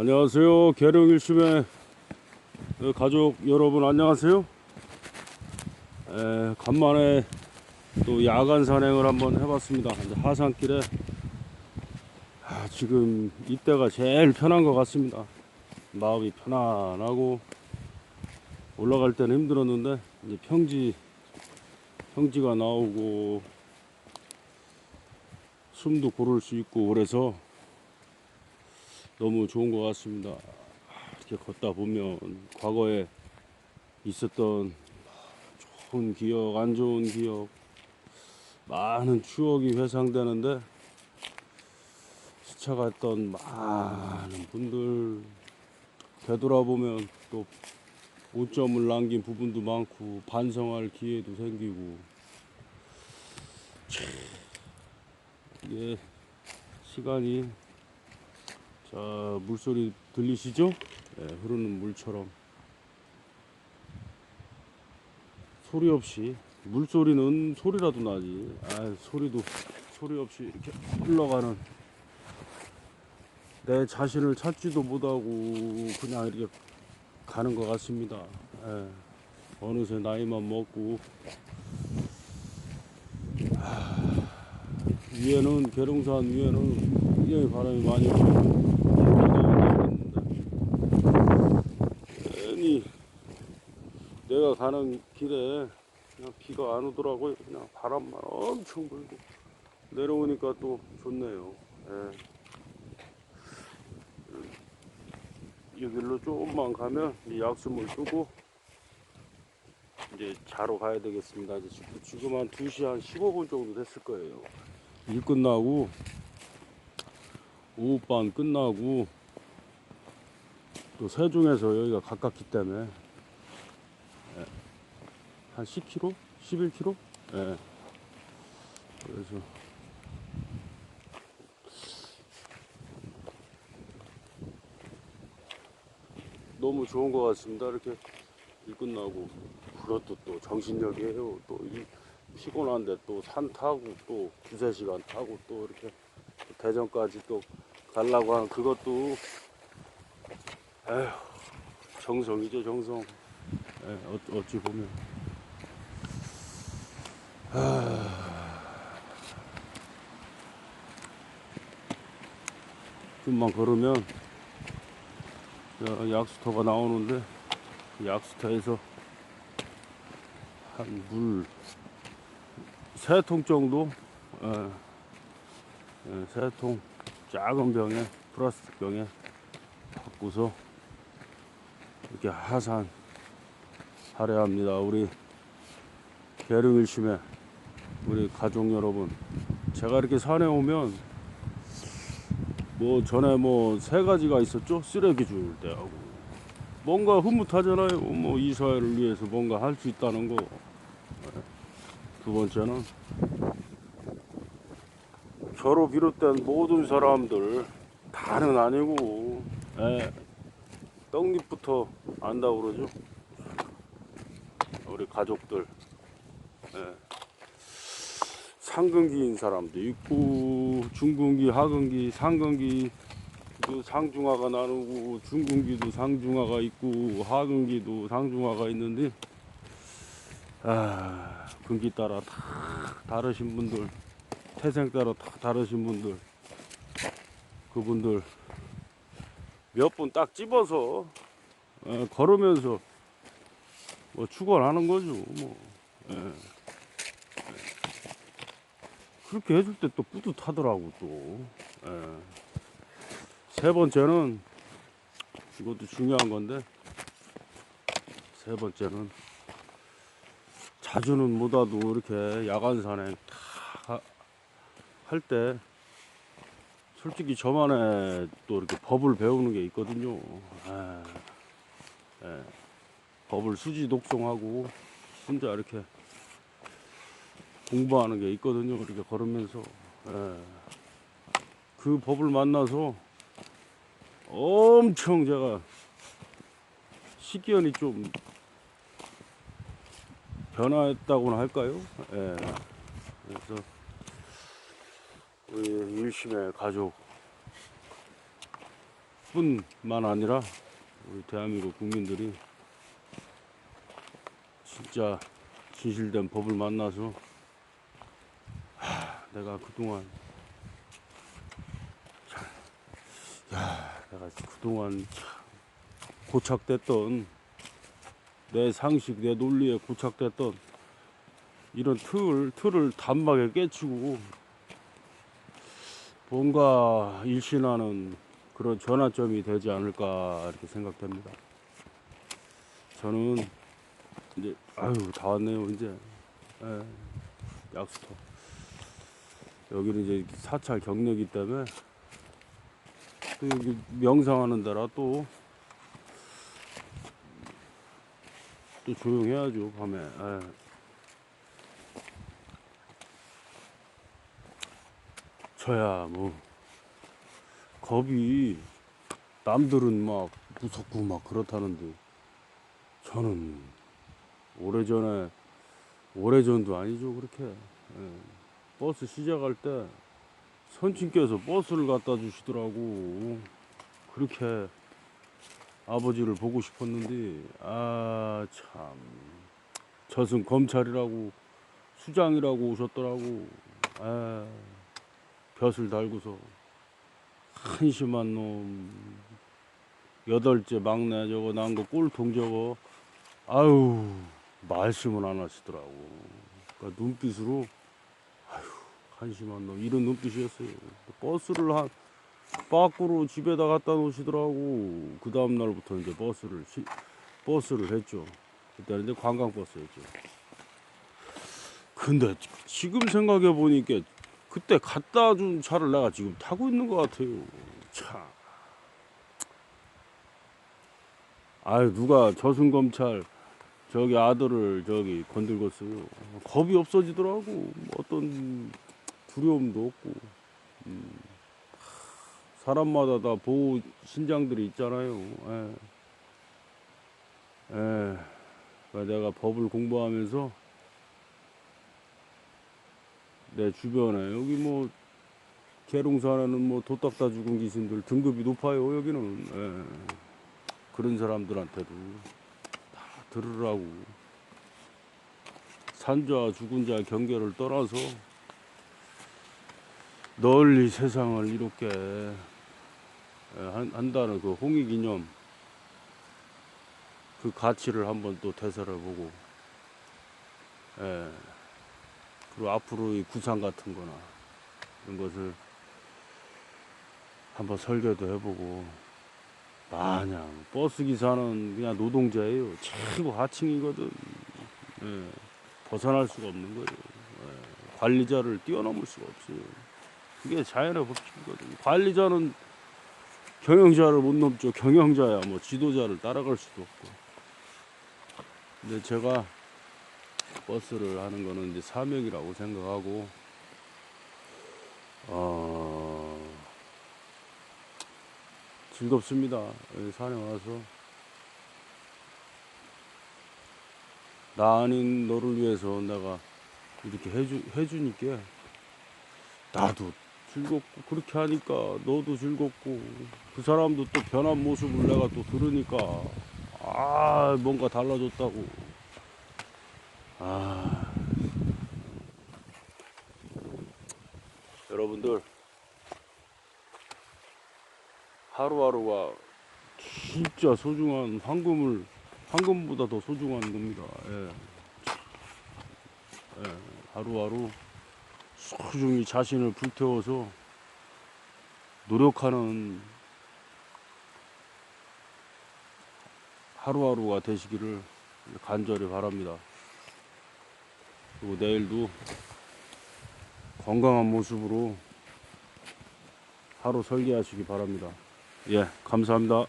안녕하세요. 계룡 일심의 가족 여러분 안녕하세요. 에, 간만에 또 야간 산행을 한번 해봤습니다. 하산길에 아, 지금 이때가 제일 편한 것 같습니다. 마음이 편안하고 올라갈 때는 힘들었는데 이제 평지 평지가 나오고 숨도 고를 수 있고 그래서 너무 좋은 것 같습니다. 이렇게 걷다 보면 과거에 있었던 좋은 기억, 안 좋은 기억, 많은 추억이 회상되는데 스쳐갔던 많은 분들 되돌아보면 또 오점을 남긴 부분도 많고 반성할 기회도 생기고 참, 이게 시간이 자 물소리 들리시죠? 예, 흐르는 물처럼. 소리 없이. 물소리는 소리라도 나지. 아 소리도 소리 없이 이렇게 흘러가는. 내 자신을 찾지도 못하고 그냥 이렇게 가는 것 같습니다. 예, 어느새 나이만 먹고. 하, 위에는 계룡산 위에는 굉장히 바람이 많이 불고 괜히 내가 가는 길에 그냥 비가 안 오더라고요. 그냥 바람만 엄청 불고 내려오니까 또 좋네요. 예. 여기로 조금만 가면 이 약수물 끄고 이제 자러 가야 되겠습니다. 지금 한 2시 한 15분 정도 됐을 거예요. 일 끝나고 오후반 끝나고 또 세종에서 여기가 가깝기 때문에 예, 한 10km? 11km? 예. 그래서 너무 좋은 것 같습니다. 이렇게 일 끝나고 그것도 또 정신력이에요. 또이 피곤한데 또 산 타고 또 두세 시간 타고 또 이렇게 대전까지 또 가려고 하는 그것도 에휴 정성이죠 정성. 예, 어, 어찌 보면. 하... 좀만 걸으면 저 약수터가 나오는데 그 약수터에서 한물 세 통 정도 예, 예, 세통 작은 병에 플라스틱 병에 갖고서 이렇게 하산 하려 합니다. 우리 계룡일심에 우리 가족 여러분 제가 이렇게 산에 오면 뭐 전에 뭐 세 가지가 있었죠? 쓰레기 줄 때하고. 뭔가 흐뭇하잖아요. 뭐 이 사회를 위해서 뭔가 할 수 있다는 거 두 번째는 저로 비롯된 모든 사람들 다는 아니고 예, 떡잎부터 안다고 그러죠? 우리 가족들. 예. 상근기인 사람도 있고 중근기 하근기 상근기 도 상중하가 나누고 중근기도 상중하가 있고 하근기도 상중하가 있는데 아 근기 따라 다 다르신 분들 태생 따라 다 다르신 분들 그분들 몇 분 딱 집어서 어, 걸으면서 뭐 축원하는 거죠 뭐 예. 예. 그렇게 해줄 때 또 뿌듯하더라고 또 세 번째는 이것도 중요한 건데 세 번째는 자주는 못 와도 이렇게 야간 산행 할때 솔직히 저만의 또 이렇게 법을 배우는 게 있거든요. 에, 에, 법을 수지 독송하고 혼자 이렇게 공부하는 게 있거든요. 이렇게 걸으면서 에, 그 법을 만나서 엄청 제가 식견이 좀 변화했다고나 할까요? 예. 그래서 우리 일심의 가족 뿐만 아니라 우리 대한민국 국민들이 진짜 진실된 법을 만나서 하, 내가 그동안 참, 야 내가 그동안 참 고착됐던 내 상식 내 논리에 고착됐던 이런 틀 틀을 단박에 깨치고 뭔가 일신하는 그런 전환점이 되지 않을까 이렇게 생각됩니다. 저는 이제 아유 다 왔네요 이제 예, 약수터 여기는 이제 사찰 경력이 때문에 명상하는 데라 또 또 조용해야죠 밤에 예. 저야 뭐 겁이 남들은 막 무섭고 막 그렇다는데 저는 오래전에 오래전도 아니죠 그렇게 예. 버스 시작할 때 선친께서 버스를 갖다 주시더라고 그렇게 아버지를 보고 싶었는데 아 참. 저승 검찰이라고 수장이라고 오셨더라고. 아 벼슬 달고서 한심한 놈. 여덟째 막내 저거 난 거 꼴통 저거. 아유 말씀은 안 하시더라고. 그러니까 눈빛으로 아유 한심한 놈. 이런 눈빛이었어요. 버스를 한 밖으로 집에다 갖다 놓으시더라고 그 다음 날부터 이제 버스를 시- 버스를 했죠 그때는 이제 관광버스였죠 근데 지금 생각해 보니까 그때 갖다 준 차를 내가 지금 타고 있는 것 같아요. 참. 아유 누가 저승검찰 저기 아들을 저기 건들겠어요. 겁이 없어지더라고. 뭐 어떤 두려움도 없고. 음. 사람마다 다 보호 신장들이 있잖아요. 예. 예. 그러니까 내가 법을 공부하면서 내 주변에 여기 뭐 계룡산에는 뭐 도딱다 죽은 귀신들 등급이 높아요 여기는 예. 그런 사람들한테도 다 들으라고 산자 죽은 자 경계를 떠나서 널리 세상을 이롭게 예, 한- 한다는 그 홍익 이념 그 가치를 한번 또 되살아보고 예. 그리고 앞으로의 구상 같은 거나 이런 것을 한번 설계도 해보고 마냥 버스 기사는 그냥 노동자예요. 최고 하층이거든. 예, 벗어날 수가 없는 거예요. 예, 관리자를 뛰어넘을 수가 없어요. 그게 자연의 법칙이거든. 관리자는 경영자를 못 넘죠. 경영자야 뭐 지도자를 따라갈 수도 없고. 근데 제가 버스를 하는 거는 이제 사명이라고 생각하고 어 즐겁습니다. 여기 산에 와서. 나 아닌 너를 위해서 내가 이렇게 해주 해주니까 나도 즐겁고 그렇게 하니까 너도 즐겁고 그 사람도 또 변한 모습을 내가 또 들으니까 아 뭔가 달라졌다고 아, 여러분들 하루하루가 진짜 소중한 황금을 황금보다 더 소중한 겁니다. 예. 예, 하루하루 소중히 자신을 불태워서 노력하는 하루하루가 되시기를 간절히 바랍니다. 그리고 내일도 건강한 모습으로 하루 설계하시기 바랍니다. 예, 감사합니다.